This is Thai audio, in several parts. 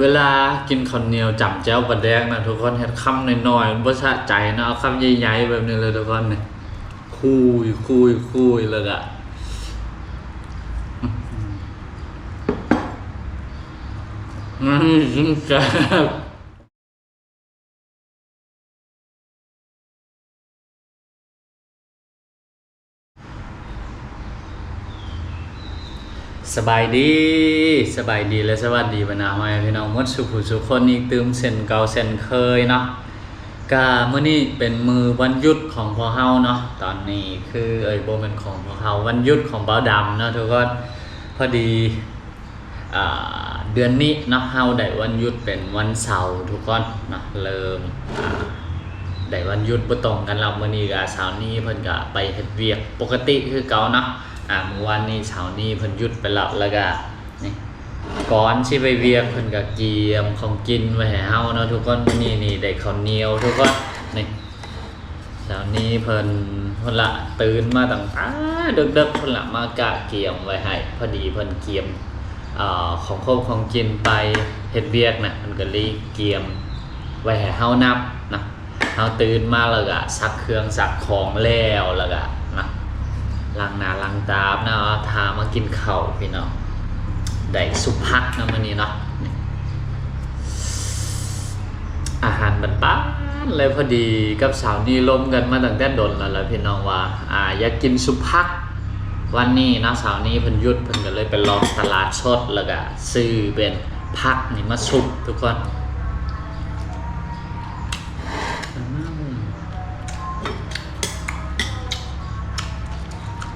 เวลากินข้าวเหนียวจับแจ้วปลาแดกนะทุกคนเห็ดคำน้อยๆบ่สะใจนะเอาคำใหญ่ๆแบบนี้เลยทุกคนเนี่ยคุยคุยคุยเล้วก็อืมครัง สบายดีสบายดีและสวัสดีบรรดาพ่อแม่พี่น้องมดสุขุสุขคนอีกตืมเส้นเก่าเส้นเคยเนาะก็มื้อนี้เป็นมือวันหยุดของพ่อเฮาเนาะตอนนี้คือเอ้ยโบ่แม่นของพ่อเฮาวันหยุดของเบาดำเนาะทุกคนพอดีอเดือนนี้เนาะเฮาได้วันหยุดเป็นวันเสาร์ทุกคนเนาะเริ่มได้วันหยุดบ่ตรงกันแล้วมื้อนี้ก็เช้านี้เพิ่นก็ไปเฮ็ดเวียกปกติคือเก่าเนาะ อ่าเมื่อวานนี้เช้านี้เพิ่นหยุดไปแล้วแล้วก็นี่ก่อนสิไปเวียกเพิ่นก็เกียมของกินไว้ให้เฮาเนาะทุกคนนี้นี่ได้ข้าวเหนียวทุกคนนี่เช้านี้เพิ่นเพิ่นละตื่นมาตั้งแต่ดึกๆเพิ่นละมากะเกียมไว้ให้พอดีเพิ่นเกียมอ่าของครบของกินไปเฮ็ดเวียกน่ะเพิ่นก็เลยเกียมไว้ให้เฮานับนะเราตื่นมาแล้วก็ซักเครื่องซักของแล้วแล้วก็น ล้างหน้าล้างตาอาบนะเอาทามากินเข้าพี่น้องได้สุพักนะมื้อนี้เนาะอาหารบ้านๆเลยพอดีกับสาวนี่ล้มกันมาตั้งแต่ดนแล้วล่ะพี่น้องว่าอ่าอยากกินสุพักวันนี้นะสาวนี้เพิ่นยุดเพิ่นก็เลยไปลองตลาดสดแล้วก็ซื้อเป็นพักนี่มาสุกทุกคน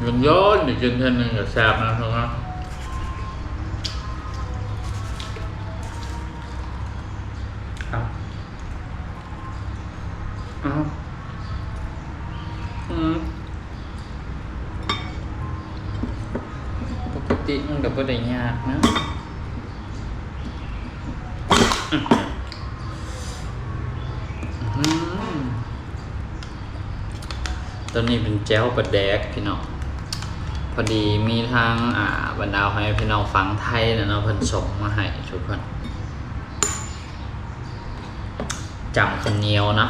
เงินย้อนอีกกินเท่านึงกับแซ่บนะครับนะเอาเอาอืมปกติมันก็บ่ได้ยากนะอืมตอนนี้เป็นแจ้วปลาแดกพี่น้องพ อดีมีทางอ่าบรรดาให้พี่น้องฟังไทยนะเนาะเพิ่นส่งมาให้ทุกคนจำคนเหนียวนะ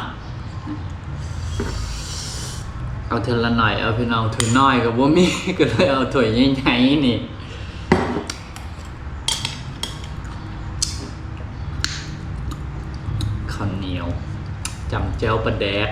เอาเทอละหน่อยเอาพี่น้องถือน้อยกับบ่มีก็เลยเอาถ้วยใหญ่ๆนี่ข้าวเหนียวจำเจ้วปลาแดก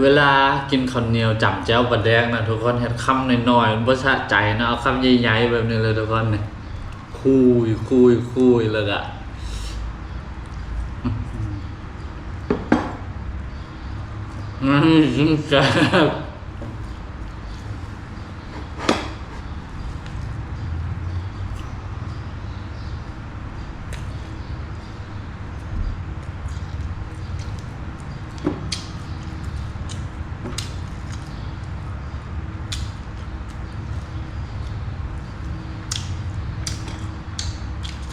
เวลากินข้าวเหนียวจับแจ้วปลาแดกนะทุกคนเห็ดคำน้อยๆบ่สะใจนะเอาคำใหญ่ๆแบบนี้เลยทุกคนเนี่ยคุยคุยคุยเลยอะอืมจริงจัง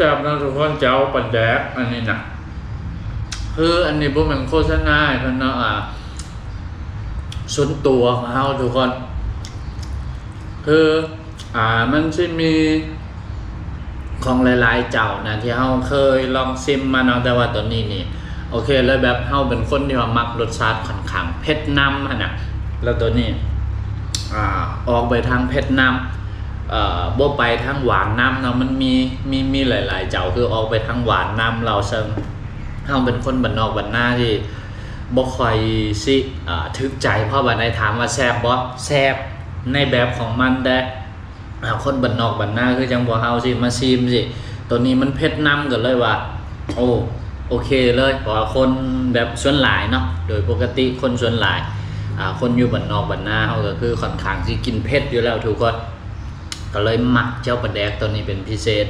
ซ่บนะทุกคนเจ้าปลาแดกอันนี้นะคืออันนี้พวกมันโฆษณาพิ่นเนาะอะส่วนตัวของเฮาทุกคน คืออ่ามันสิมีของหลายๆเจ้านะที่เฮาเคยลองซิมมาเนาะแต่ว่าตัวนี้นี่โอเคเลยแบบเฮาเป็นคนที่ว่ามักรสชาติค่อนข้างเผ็ดนำหั่นนะแล้วตัวนี้อ่าออกไปทางเผ็ดนำ เอ่อบ่ไปทางหวานน้ำเนาะมันมีมีมีหลาย ๆ เจ้าคือออกไปทางหวานน้ำเราเซิงเฮาเป็นคนบ้านนอกบ้านนาที่บ่ค่อยสิอ่าถึกใจเพราะว่าในถามว่าแซ่บบ่แซ่บในแบบของมันแต่คนบ้านนอกบ้านนาคือจังบ่เฮาสิมาชิมสิตัวนี้มันเผ็ดนำก็เลยว่า โอ้โอเคเลยเพราะคนแบบส่วนหลายเนาะโดยปกติคนส่วนหลายคนอยู่บ้านนอกบ้านนาเขาก็คือค่อนข้างที่กินเผ็ดอยู่แล้วทุกคน ก็เลยหมักเจ้าปลาแดกตัวนี้เป็นพิเศษ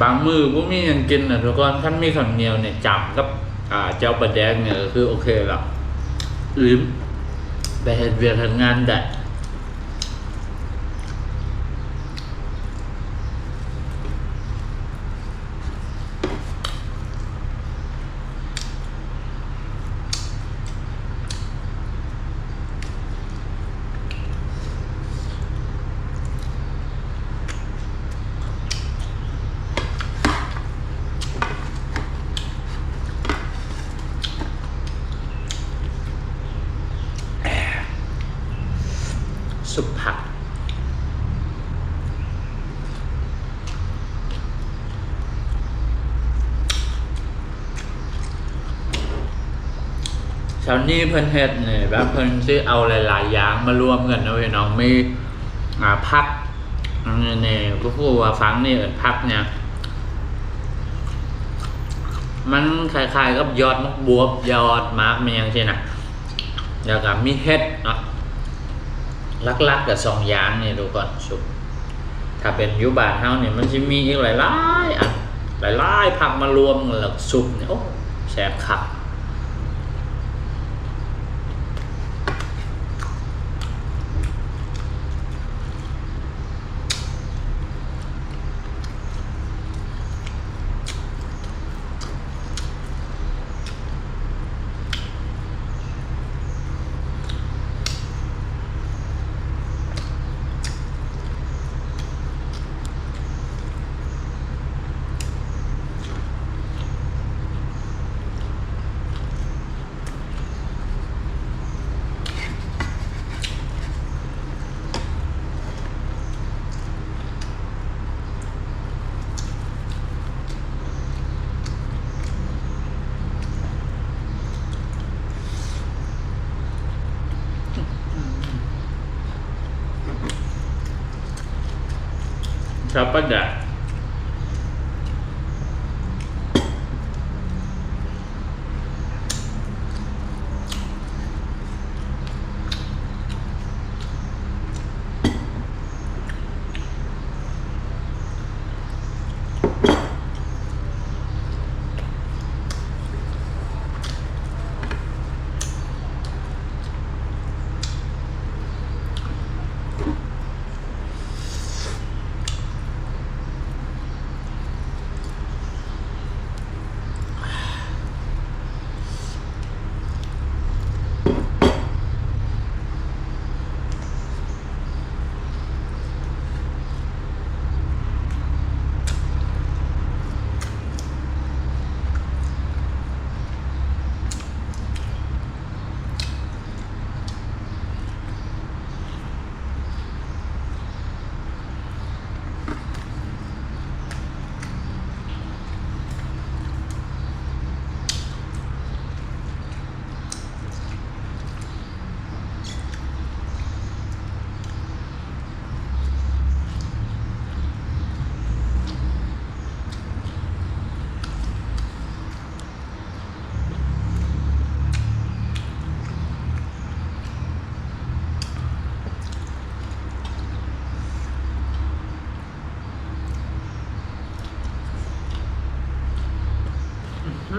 บางมือพวกมีหยังกินนะทุกคนท่านมีขันเหนียวเนี่ยจับกับเจ้าปลาแดกเนี่ยก็คือโอเคแล้วลืมไปเห็นเวียนทำงานได้ ซุปผัก ชาวนี้เพิ่นเฮ็ดเนี่ยแบบเพิ่นสิเอาหลาย ๆ อย่างมารวมกันนาะพี่น้องมีอ่าผักอันนี้นี่ก็พูดว่าฟังนี่เอินผักเนี่ยมันคล้ายๆกับยอดมะบวบยอดมากมันยังใช่นะแล้วก็มีเห็ดเนาะ ลักๆกกับสองอย่างนี่ดูก่อนสุกถ้าเป็นยุบานเฮาเนี่ยมันจะมีอีกหลายๆอันหลายๆผักมารวมกันแล้วสุกเนี่ยโอ้แสบขับ ป้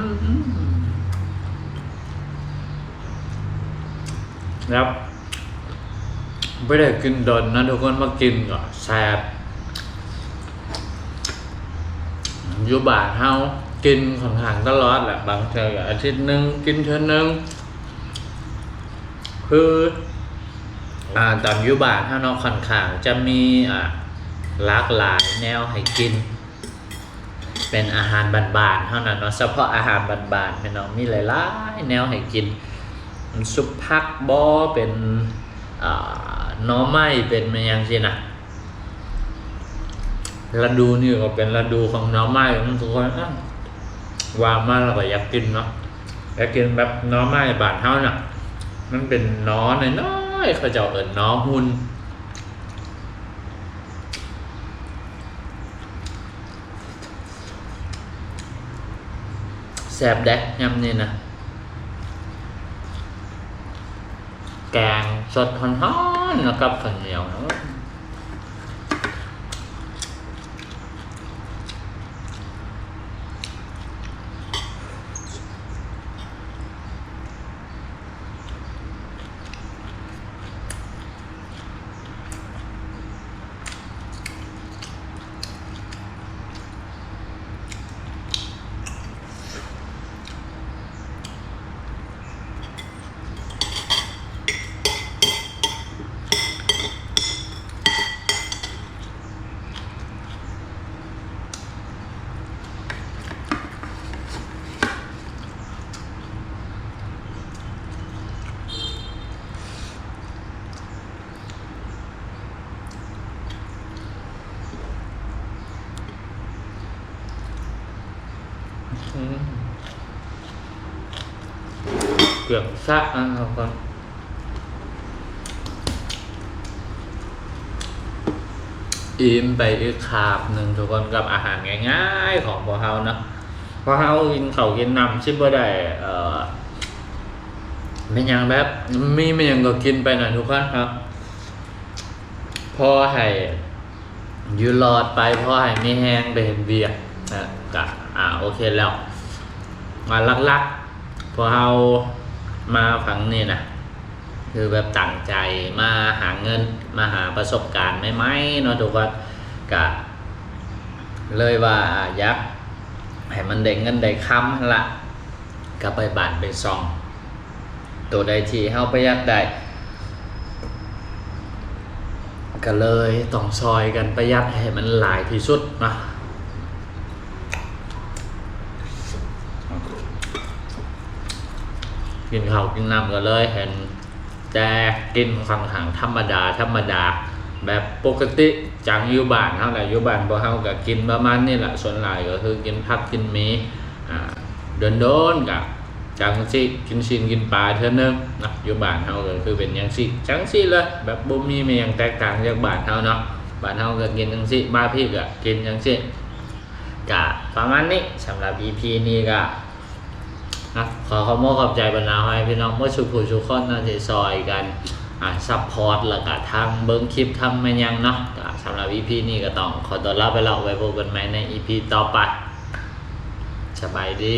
าดาแล้วไม่ได้กินดนนะทุกคนมากินก่อนแซ่บอยู่บานเฮากินค่อนข้างตลอดแหละบางเทื่ออาทิตย์หนึ่งกินเทื่อหนึงคืออ่าตอนอยู่บานเฮาเนาะค่อนข้างจะมีอ่าหลากหลายแนวให้กิน เป็นอาหารบานๆเท่านั้นเนาะเฉพาะอาหารบานๆพี่น้องมีหลายๆแนวให้กินซุปผักบอเป็นน่อไม้เป็นมันยังสินะฤดูนี่ก็เป็นฤดูของน่อไม้ของทุกคนอ้าววางมาเราก็อยากกินเนาะอยากกินแบบน่อไม้บานเท่าน่ะมันเป็นน้อน้อยๆเขาจะเอาเอินหน้อหุ่น แซบแดกยำนี่นะ แกงสดทอนๆแล้วกับข้าวเหนียว เกือบซะอะครับก่อนอิ่มไปอีกคาบหนึ่งทุกคนกับอาหารง่ายๆของพวกเฮานะพอเฮากินเขากินน้ำชิบบ่ได้เอ่อไม่ยังแบบมีไม่ยังก็กินไปหน่อยทุกคนครับ พอให้อยู่รอดไปพอให้มีแห้งไปเห็นเบียร์นะกะอ่าโอเคแล้ว มาลักๆ พอเรามาฝังนี่นะคือแบบตั้งใจมาหาเงินมาหาประสบการณ์ไหมๆเนาะทุกคนกะเลยว่าอยากให้มันได้เงินได้คำหั่นละก็ไปบานไปซอง ตัวใดที่เฮาประหยัดได้ก็เลยต้องซอยกันประหยัดให้มันหลายที่สุดนะ กินข้าวกินน้ำก็เลยเห็นแต่กินค่อนข้างธรรมดาธรรมดา แบบปกติจังอยู่บ้านเฮาแหละอยู่บ้านบ่เฮาก็กินประมาณนี้แหละส่วนหลายก็คือกินผักกินมีอ่าโดนกับจังสิกินชินกินปลาเท่านึงนะอยู่บ้านเฮาก็คือเป็นจังสิจังสิเลยแบบบ่มีมีหยังแตกต่างจากบ้านเฮาเนาะบ้านเฮาก็กินจังสิมาพี่ก็กินจังสิก็ประมาณนี้สำหรับ EP นี้ก็ นะขอขอบคุณขอบใจบรรดาให้พี่น้องเมื่อชุกผู้ชุกคนนะที่ซอยกันอ่าซัพพอร์ตแล้วก็ทางเบิ้งคลิปทำมันยังเนาะสำหรับอีพีนี้ก็ต้องขอตัวลาไปแล้วไว้พบกันใหม่ในอีพีต่อไปสบายดี